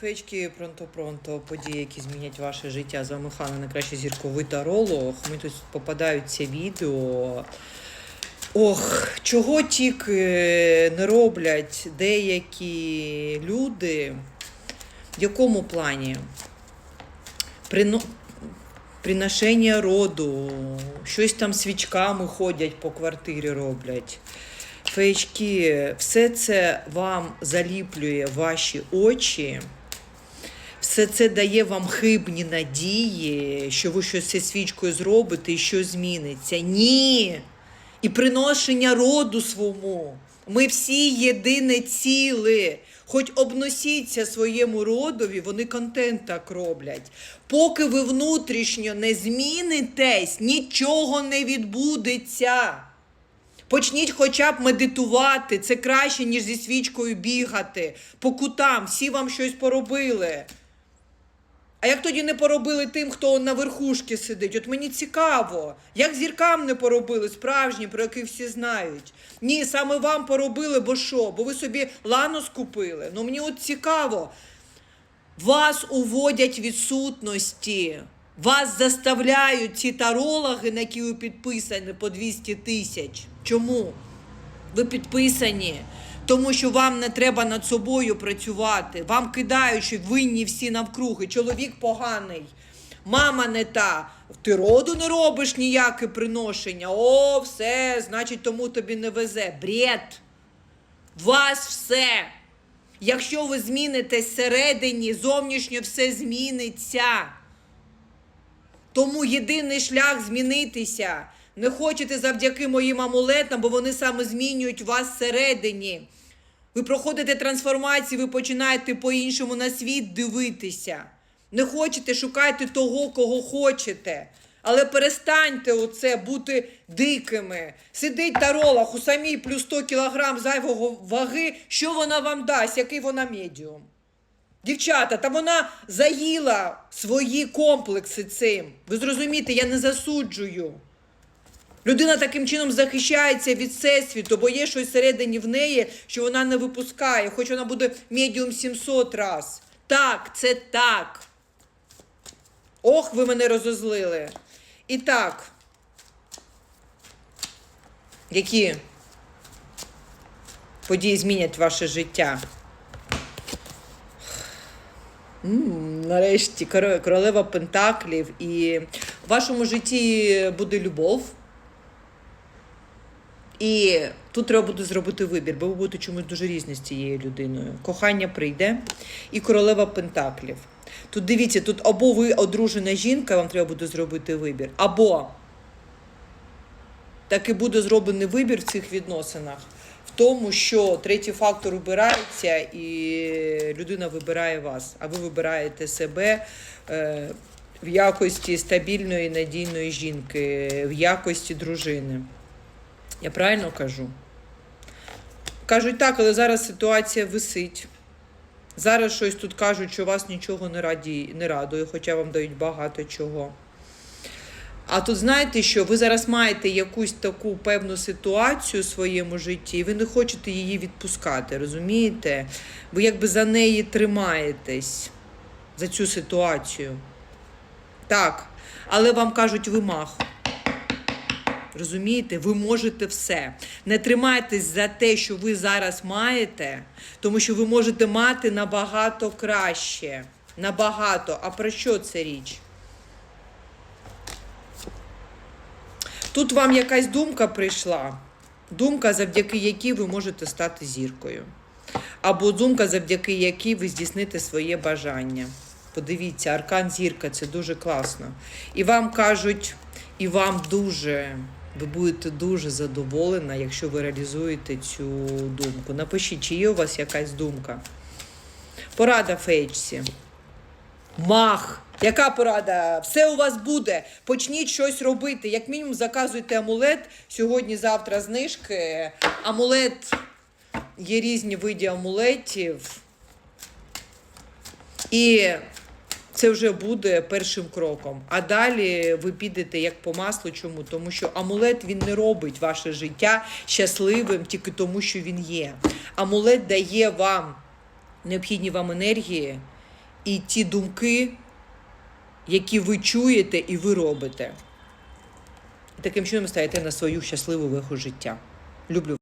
Феєчки пронто-пронто, події, які змінять ваше життя. З вами Хана, найкращий зірковий таролог. Ми тут попадаються відео. Ох, чого тільки не роблять деякі люди. В якому плані? Прино... Приношення роду, щось там свічками ходять по квартирі роблять. Феєчки, все це вам заліплює ваші очі, все це дає вам хибні надії, що ви щось зі свічкою зробите і що зміниться. Ні! І приношення роду свому. Ми всі єдине ціле. Хоч обносіться своєму родові, вони контент так роблять. Поки ви внутрішньо не змінитесь, нічого не відбудеться. Почніть хоча б медитувати. Це краще, ніж зі свічкою бігати. По кутам всі вам щось поробили. А як тоді не поробили тим, хто на верхушці сидить? От мені цікаво, як зіркам не поробили справжні, про яких всі знають. Ні, саме вам поробили, бо що? Бо ви собі лану скупили. Ну мені от цікаво. Вас уводять відсутності. Вас заставляють ці тарологи, на які ви підписані по 200 тисяч. Чому? Ви підписані, тому що вам не треба над собою працювати. Вам кидають, що винні всі навкруги. Чоловік поганий, мама не та. Ти роду не робиш ніяке приношення. О, все, значить, тому тобі не везе. Бред! Вас все. Якщо ви змінитесь всередині, зовнішньо все зміниться. Тому єдиний шлях змінитися. Не хочете завдяки моїм амулетам, бо вони саме змінюють вас всередині. Ви проходите трансформацію, ви починаєте по-іншому на світ дивитися. Не хочете, шукайте того, кого хочете. Але перестаньте оце бути дикими. Сидить таролог у самій плюс 100 кілограм зайвого ваги. Що вона вам дасть? Який вона медіум? Дівчата, та вона заїла свої комплекси цим. Ви зрозумієте, я не засуджую. Людина таким чином захищається від всесвіту, бо є щось всередині в неї, що вона не випускає, хоч вона буде медіум 700 раз. Так, це так. Ох, ви мене розозлили. І так. Які події змінять ваше життя? Нарешті королева Пентаклів, і в вашому житті буде любов. І тут треба буде зробити вибір, бо ви будете чомусь дуже різні з цією людиною. Кохання прийде і королева Пентаклів. Тут дивіться, тут або ви одружена жінка, вам треба буде зробити вибір, або таки буде зроблений вибір в цих відносинах. В тому, що третій фактор обирається, і людина вибирає вас, а ви вибираєте себе е, в якості стабільної надійної жінки, в якості дружини. Я правильно кажу? Кажуть так, але зараз ситуація висить. Зараз щось тут кажуть, що вас нічого не, раді, не радує, хоча вам дають багато чого. А тут знаєте що? Ви зараз маєте якусь таку певну ситуацію у своєму житті, і ви не хочете її відпускати, розумієте? Ви якби за неї тримаєтесь, за цю ситуацію. Так, але вам кажуть, ви мах. Розумієте, ви можете все. Не тримайтесь за те, що ви зараз маєте, тому що ви можете мати набагато краще. Набагато. А про що це річ? Тут вам якась думка прийшла. Думка, завдяки якій ви можете стати зіркою. Або думка, завдяки якій ви здійсните своє бажання. Подивіться, аркан зірка це дуже класно. І вам кажуть, і вам дуже, ви будете дуже задоволена, якщо ви реалізуєте цю думку. Напишіть, чи є у вас якась думка. Порада фейчці. Мах! Яка порада? Все у вас буде. Почніть щось робити. Як мінімум, заказуйте амулет. Сьогодні-завтра знижки. Амулет є різні види амулетів. І це вже буде першим кроком. А далі ви підете як по маслу. Чому? Тому що амулет він не робить ваше життя щасливим тільки тому, що він є. Амулет дає вам необхідні вам енергії і ті думки, які ви чуєте і ви робите. Таким чином стаєте на свою щасливу виху життя. Люблю.